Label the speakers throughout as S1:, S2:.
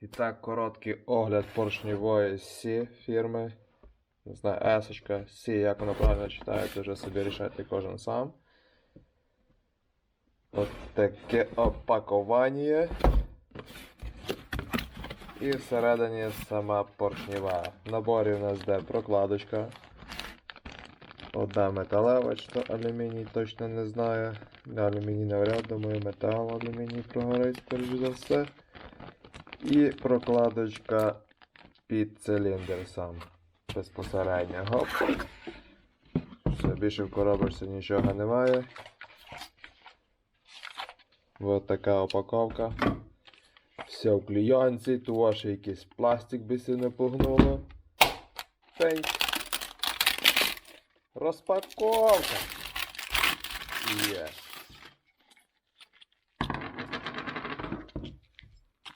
S1: І так, короткий огляд поршневої Сі фірми. Не знаю, есочка, Сі, як воно правильно читається, вже собі рішайте кожен сам. От таке опакування. І всередині сама поршнева. В наборі у нас де прокладочка. Одна металева, чи то алюміній, точно не знаю. Алюміній навряд, думаю, метал алюміній прогорить, скоріш за все. І прокладочка під циліндр сам. Безпосередньо. Гоп. Все, більше в коробочці нічого немає. Ось така упаковка. Все в клійонці, тут ще якийсь пластик би не погнуло. Пень. Розпаковка. Є.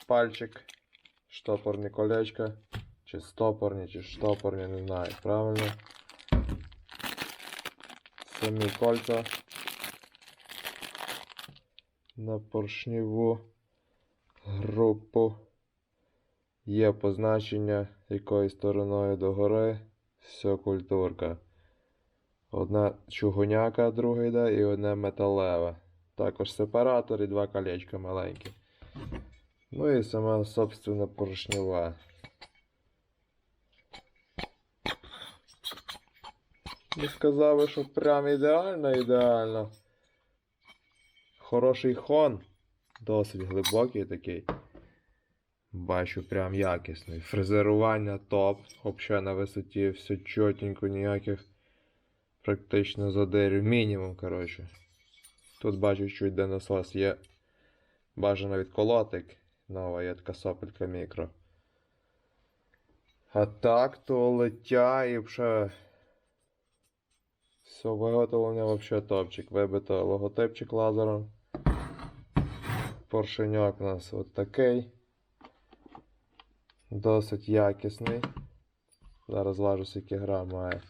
S1: Пальчик. Штопорні колечка. Чи стопорні, чи штопорні, не знаю, правильно. Самі кольця. На поршневу групу. Є позначення, якою стороною догори. Все культурка. Одна чугуняка, друга йде і одне металеве. Також сепаратор і два колечка маленькі. Ну і сама, собственно, поршнева. Не сказав, що прям ідеально, ідеально. Хороший хон. Досить глибокий такий. Бачу, прям якісний. Фрезерування топ. Взагалі на висоті все чотенько, ніяких практично задирів. Мінімум, коротше. Тут бачу, чуть де насос є. Бажано відколотик. Нова є така сопелька мікро. А так, то лиття і вже. Все, виготовлення вообще топчик. Вибито логотипчик лазером. Поршеньок у нас от такий. Досить якісний. Зараз важу скільки грам має.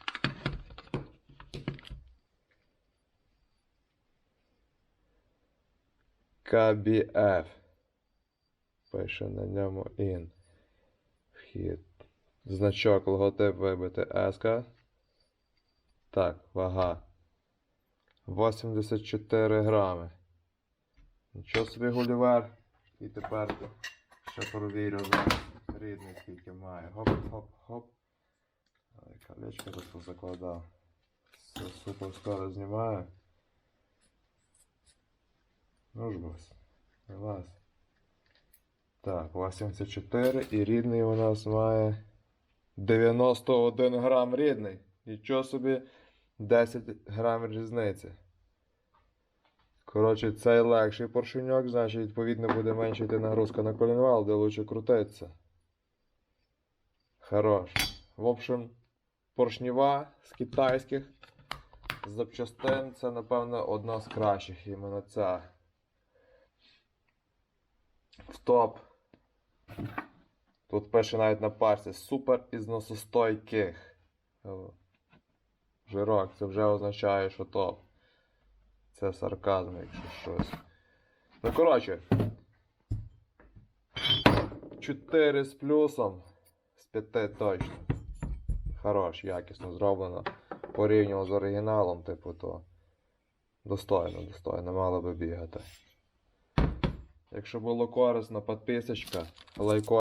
S1: KBF. Пише на ньому IN. Вхід. Значок логотип вибити S. Так, вага. 84 грами. Нічого собі гулівер. І тепер ще провірю зараз рідний скільки має. Хоп-хоп-хоп. Колечко тут позакладав. Все супер скоро знімаю. Ну ж бос. Вилазь. Так, 84 і рідний у нас має 91 грам рідний. Нічого собі 10 грам різниці. Коротше, цей легший поршеньок, значить, відповідно, буде менше йти нагрузка на колінвал, де лучше крутиться. Хорош. В общем, поршнева з китайських запчастин це, напевно, одна з кращих іменно ця. В топ. Тут пише навіть на парці супер ізносостойких. Жирок, це вже означає, що топ. Це сарказм, якщо щось. Ну, коротше. 4 з плюсом. З 5 точно. Хорош, якісно зроблено. Порівняно з оригіналом, типу, то. Достойно, достойно, мало би бігати. Якщо було корисно, підписочка, лайко.